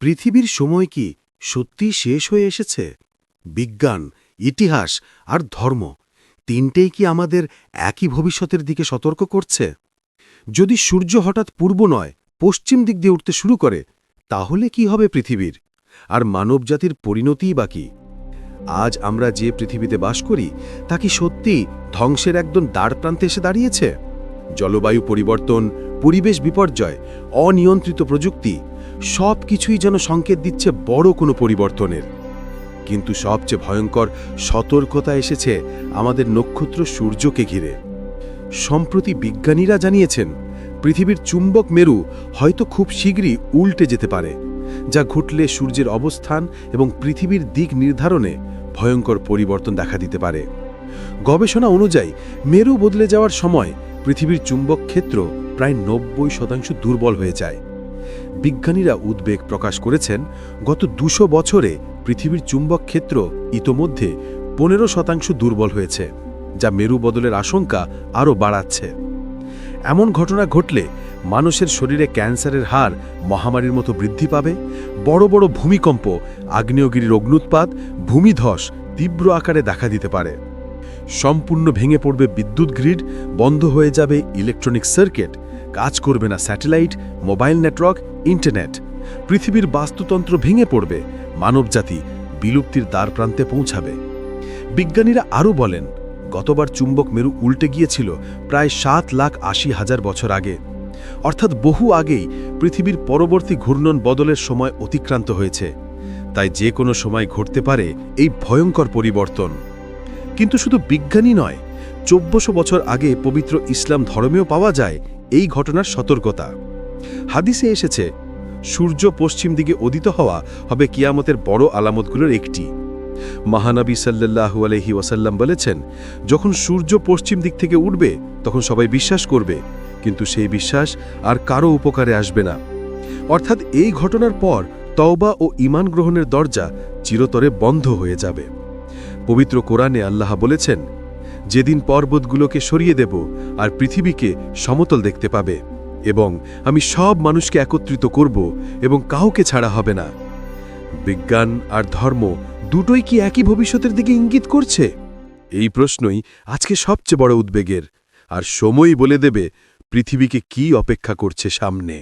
পৃথিবীর সময় কি সত্যি শেষ হয়ে এসেছে? বিজ্ঞান, ইতিহাস আর ধর্ম তিনটেই কি আমাদের একই ভবিষ্যতের দিকে সতর্ক করছে? যদি সূর্য হঠাৎ পূর্ব নয়, পশ্চিম দিক দিয়ে উঠতে শুরু করে, তাহলে কি হবে পৃথিবীর? আর মানবজাতির পরিণতিই বা কি? আজ আমরা যে পৃথিবীতে বাস করি, তা কি সত্যি ধ্বংসের একদম দ্বারপ্রান্তে এসে দাঁড়িয়েছে? জলবায়ু পরিবর্তন, পরিবেশ বিপর্যয়, অনিয়ন্ত্রিত প্রযুক্তি সব কিছুই যেন সংকেত দিচ্ছে বড় কোনো পরিবর্তনের। কিন্তু সবচেয়ে ভয়ঙ্কর সতর্কতা এসেছে আমাদের নক্ষত্র সূর্যকে ঘিরে। সম্প্রতি বিজ্ঞানীরা জানিয়েছেন, পৃথিবীর চুম্বক মেরু হয়তো খুব শীঘ্রই উল্টে যেতে পারে, যা ঘটলে সূর্যের অবস্থান এবং পৃথিবীর দিক নির্ধারণে ভয়ঙ্কর পরিবর্তন দেখা দিতে পারে। গবেষণা অনুযায়ী, মেরু বদলে যাওয়ার সময় পৃথিবীর চুম্বক ক্ষেত্র প্রায় নব্বই শতাংশ দুর্বল হয়ে যায়। বিজ্ঞানীরা উদ্বেগ প্রকাশ করেছেন, গত দুশো বছরে পৃথিবীর চুম্বক ক্ষেত্র ইতোমধ্যে পনেরো শতাংশ দুর্বল হয়েছে, যা মেরু বদলের আশঙ্কা আরও বাড়াচ্ছে। এমন ঘটনা ঘটলে মানুষের শরীরে ক্যান্সারের হার মহামারীর মতো বৃদ্ধি পাবে, বড় বড় ভূমিকম্প আগ্নেয়গিরির অগ্নুৎপাত ভূমিধস তীব্র আকারে দেখা দিতে পারে। সম্পূর্ণ ভেঙে পড়বে বিদ্যুৎ গ্রিড, বন্ধ হয়ে যাবে ইলেকট্রনিক সার্কিট কাজ করবে না স্যাটেলাইট, মোবাইল নেটওয়ার্ক, ইন্টারনেট। পৃথিবীর বাস্তুতন্ত্র ভেঙে পড়বে, মানবজাতি বিলুপ্তির দ্বারপ্রান্তে পৌঁছাবে। বিজ্ঞানীরা আরও বলেন, গতবার চুম্বক মেরু উল্টে গিয়েছিল প্রায় সাত লাখ আশি হাজার বছর আগে। অর্থাৎ বহু আগেই পৃথিবীর পরবর্তী ঘূর্ণন বদলের সময় অতিক্রান্ত হয়েছে। তাই যে কোনো সময় ঘটতে পারে এই ভয়ঙ্কর পরিবর্তন। কিন্তু শুধু বিজ্ঞানী নয় চব্বশো বছর আগে পবিত্র ইসলাম ধর্মেও পাওয়া যায় এই ঘটনার সতর্কতা। হাদিসে এসেছে, সূর্য পশ্চিম দিকে উদিত হওয়া হবে কিয়ামতের বড় আলামতগুলোর একটি। মহানবী সাল্লাল্লাহু আলহি ওয়াসাল্লাম বলেছেন, যখন সূর্য পশ্চিম দিক থেকে উঠবে, তখন সবাই বিশ্বাস করবে, কিন্তু সেই বিশ্বাস আর কারও উপকারে আসবে না। অর্থাৎ এই ঘটনার পর তওবা ও ঈমান গ্রহণের দরজা চিরতরে বন্ধ হয়ে যাবে। পবিত্র কোরআনে আল্লাহ বলেছেন যেদিন পর্বতগুলোকে সরিয়ে দেব আর পৃথিবীকে সমতল দেখতে পাবে, এবং আমি সব মানুষকে একত্রিত করব এবং কাউকে ছাড়া হবে না। বিজ্ঞান আর ধর্ম দুটোই কি একই ভবিষ্যতের দিকে ইঙ্গিত করছে? এই প্রশ্নই আজকে সবচেয়ে বড় উদ্বেগের, আর সময়ই বলে দেবে পৃথিবীকে কি অপেক্ষা করছে সামনে।